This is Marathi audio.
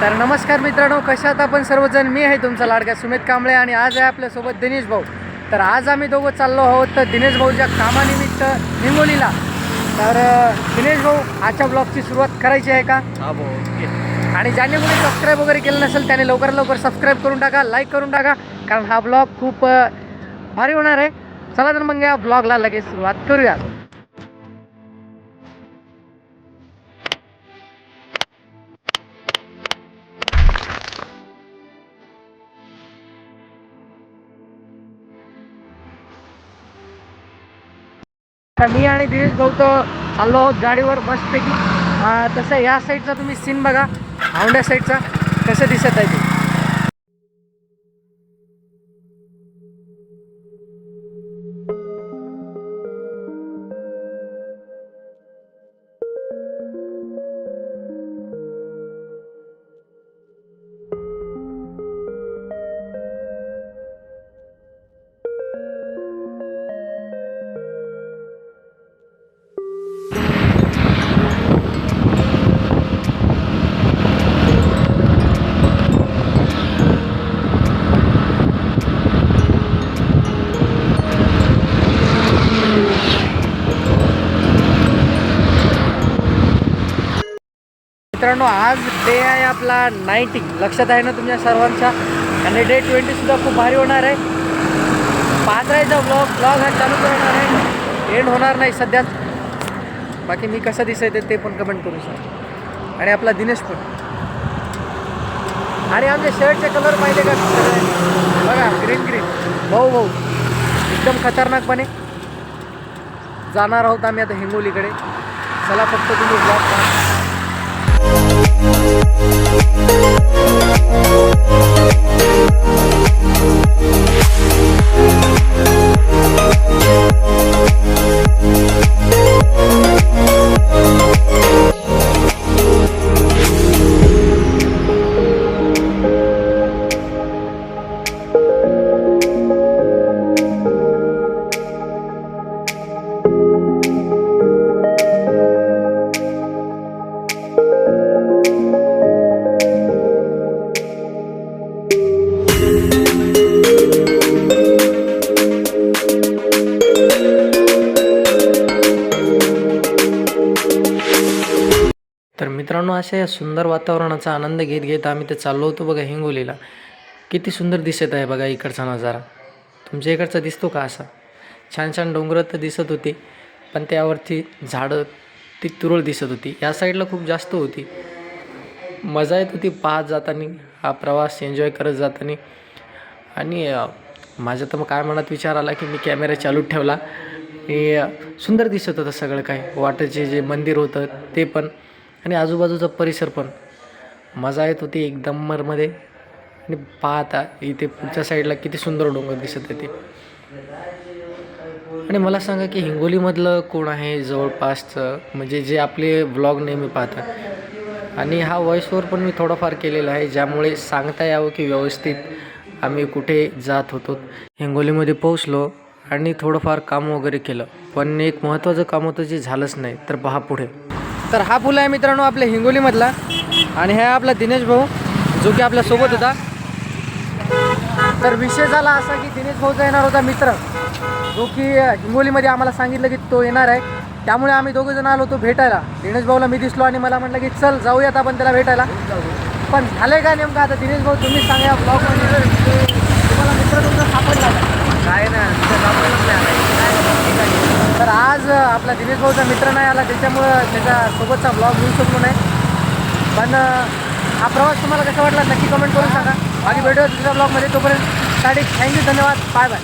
तर नमस्कार मित्रांनो कशात आपण सर्वजण? मी आहे तुमचा लाडका सुमित कांबळे आणि आज आहे आपल्यासोबत दिनेश भाऊ. तर आज आम्ही दोघं चाललो आहोत तर दिनेश भाऊच्या कामानिमित्त हिंगोलीला. तर दिनेश भाऊ आजच्या ब्लॉगची सुरुवात करायची आहे का? हा भाऊ आणि ज्यांनी कोणी सबस्क्राईब वगैरे केलं नसेल त्याने लवकर लवकर सबस्क्राईब करून टाका लाईक करून टाका कारण हा ब्लॉग खूप भारी होणार आहे. चला तर मग या ब्लॉगला लगेच सुरुवात करूया. मी आणि दिनेश गौतम तर आहोत गाडीवर मस्तपैकी. तसं या साईडचा तुम्ही सीन बघा. औंड्या साईडचा कसं दिसत आहे ते? मित्रांनो आज डे आहे आपला नाईन्टीन लक्षात आहे ना तुमच्या सर्वांच्या? आणि डे ट्वेंटीसुद्धा खूप भारी होणार आहे. पाहत ब्लॉग ब्लॉग हा चालू करणार आहे. एंड होणार नाही सध्या. बाकी मी कसं दिसायचं ते पण कमेंट करू शकतो आणि आपला दिनेश पण. आणि आमच्या शर्टचे कलर पाहिजे का बघा ग्रीन ग्रीन भाऊ भाऊ. एकदम खतरनाकपणे. जाणार आहोत आम्ही आता हिंगोलीकडे. चला फक्त तुम्ही ब्लॉग पहा तर मित्रांनो अशा या सुंदर वातावरणाचा आनंद घेत घेत आम्ही ते चाललो होतो बघा हिंगोलीला. किती सुंदर दिसत आहे बघा इकडचा नजारा. तुमच्या इकडचा दिसतो का असा? छान छान डोंगरं तर दिसत होती पण त्यावरती झाडं ती तुरळ दिसत होती. या साईडला खूप जास्त होती. मजा येत होती पाहत जाताना हा प्रवास एन्जॉय करत जाताना. आणि माझ्या तर मग काय मनात विचार आला की मी कॅमेरा चालू ठेवला. हे सुंदर दिसत होतं सगळं काय वाटेचे जे मंदिर होतं ते पण आणि आजूबाजूचा परिसर पण. मजा येत होती एकदम मरमध्ये. आणि पाहता इथे पुढच्या साईडला किती सुंदर डोंगर दिसत आहे ते. आणि मला सांगा की हिंगोलीमधलं कोण आहे जवळपासचं? म्हणजे जे आपले ब्लॉग नेहमी पाहतात. आणि हा व्हॉइसवर पण मी थोडाफार केलेला आहे ज्यामुळे सांगता यावं की व्यवस्थित आम्ही कुठे जात होतो. हिंगोलीमध्ये पोहोचलो आणि थोडंफार काम वगैरे केलं. पण एक महत्त्वाचं काम होतं जे झालंच नाही तर पहा पुढे. तर हा पूल आहे मित्रांनो आपल्या हिंगोलीमधला. आणि हा आपला दिनेश भाऊ जो की आपल्यासोबत होता. तर विषय झाला असा की दिनेश भाऊचा येणार होता मित्र जो की हिंगोलीमध्ये आम्हाला सांगितलं की तो येणार आहे. त्यामुळे आम्ही दोघं जण आलो होतो भेटायला. दिनेश भाऊला मी दिसलो आणि मला म्हटलं की चल जाऊयात आपण त्याला भेटायला. पण झालंय का नेमकं आता? दिनेश भाऊ तुम्ही सांगा ब्लॉग तुम्हाला मित्र तुमचा सापडला का? काय ना तर आज आपला दिनेश भाऊचा मित्र नाही आला त्याच्यामुळं त्याच्यासोबतचा ब्लॉग घेऊ शकलो नाही. पण हा प्रवास तुम्हाला कसा वाटला? नक्की कमेंट करून सांगा. आणि भेटूया दुसऱ्या ब्लॉगमध्ये तोपर्यंत साठी थँक्यू धन्यवाद. Bye bye